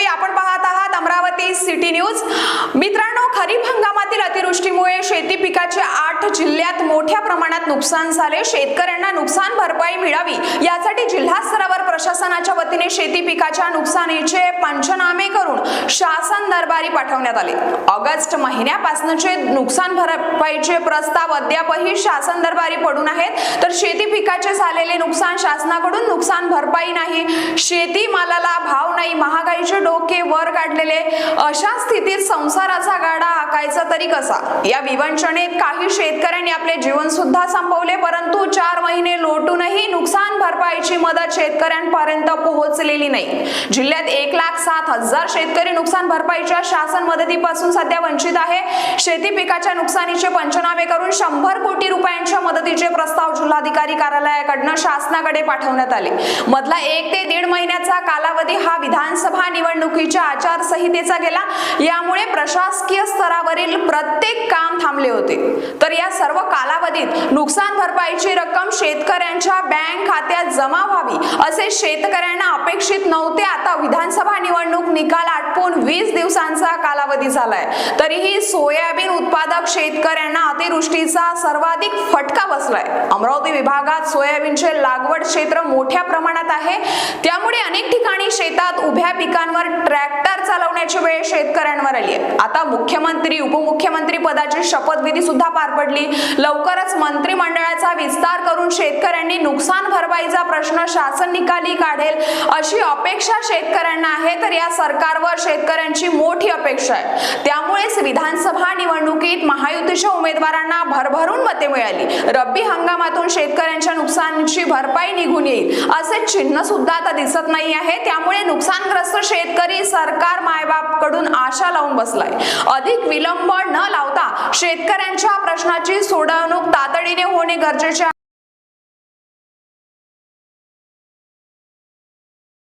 देवी आपण पाहत आहात अमरावती सिटी न्यूज. मित्रांनो खरीप हंगामातील अतिवृष्टीमुळे शेती पिकाचे आठ जिल्ह्यात मोठ्या प्रमाणात नुकसान झाले. शेतकऱ्यांना नुकसान भरपाई मिळावी यासाठी जिल्हा स्तरावर प्रशासनाच्या वतीने शेती पिकाच्या नुकसानीचे पंचनामे करून शासन दरबारी पाठवण्यात आले. ऑगस्ट महिन्यापासूनचे नुकसान भरपाईचे प्रस्ताव अद्यापही शासन दरबारी पडून आहेत. तर शेती पिकाचे झालेले नुकसान शासनाकडून नुकसान भरपाई नाही. शेती मालाला भाव नाही. महागाईचे डोके वर काढलेले. अशा स्थितीत संसाराचा गाडा हाकायचा तरी कसा? या विवंचनेत काही शेतकऱ्यांनी आपले जीवन सुद्धा संपवले परंतु चार महिने लोटूनही नुकसान भरपाई भरपाईची मदत शेतकऱ्यांपर्यंत पोहोचलेली नाही. जिल्ह्यात एक लाख सात हजार शेतकरी नुकसान भरपाईच्या शासन मदतीपासून सध्या वंचित आहे. शेती पिकाच्या नुकसानीचे पंचनामे करून शंभर कोटी रुपयांच्या मदतीचे प्रस्ताव जिल्हाधिकारी कार्यालयाकडनं शासनाकडे पाठवण्यात आले. मधला एक ते दीड महिन्याचा कालावधी हा विधानसभा निवडणुकीच्या आचारसंहितेचा गेला. यामुळे प्रशासकीय स्तरावरील प्रत्येक काम थांबले होते. तर या सर्व कालावधीत नुकसान भरपाईची रक्कम शेतकऱ्यांच्या बँक खात्यात जमा व्हावी असे शेतकऱ्यांना अपेक्षित नव्हते. आता विधानसभा निवडणूक निकाल आटपून वीस दिवसांचा कालावधी झालाय. तरीही सोयाबीन उत्पादक शेतकऱ्यांना अतिवृष्टीचा सर्वाधिक फटका बसलाय. अमरावती विभागात सोयाबीनचे लागवड क्षेत्र मोठ्या प्रमाणात आहे. त्या त्यामुळे अनेक ठिकाणी शेतात उभ्या पिकांवर ट्रॅक्टर चालवण्याची वेळ शेतकऱ्यांवर आली आहे आता मुख्यमंत्री उपमुख्यमंत्री पदाची शपथविधी सुद्धा पार पडली. लवकरच मंत्रिमंडळाचा विस्तार करून शेतकऱ्यांनी नुकसान भरपाईचा प्रश्न शासन निकाली काढेल अशी अपेक्षा शेतकऱ्यांना आहे. तर या सरकारवर शेतकऱ्यांची मोठी अपेक्षा आहे. त्यामुळेच विधानसभा निवडणुकीत महायुतीच्या उमेदवारांना भरभरून मते मिळाली. रब्बी हंगामातून शेतकऱ्यांच्या नुकसानीची भरपाई निघून येईल. असे चिन्ह सुद्धा आता दिसत नाही आहे. त्यामुळे नुकसानग्रस्त शेतकरी सरकार मायबापकडून आशा लावून बसलाय. अधिक विलंब न लावता शेतकऱ्यांच्या प्रश्नाची सोडवणूक तातडीने होणे गरजेचे आहे.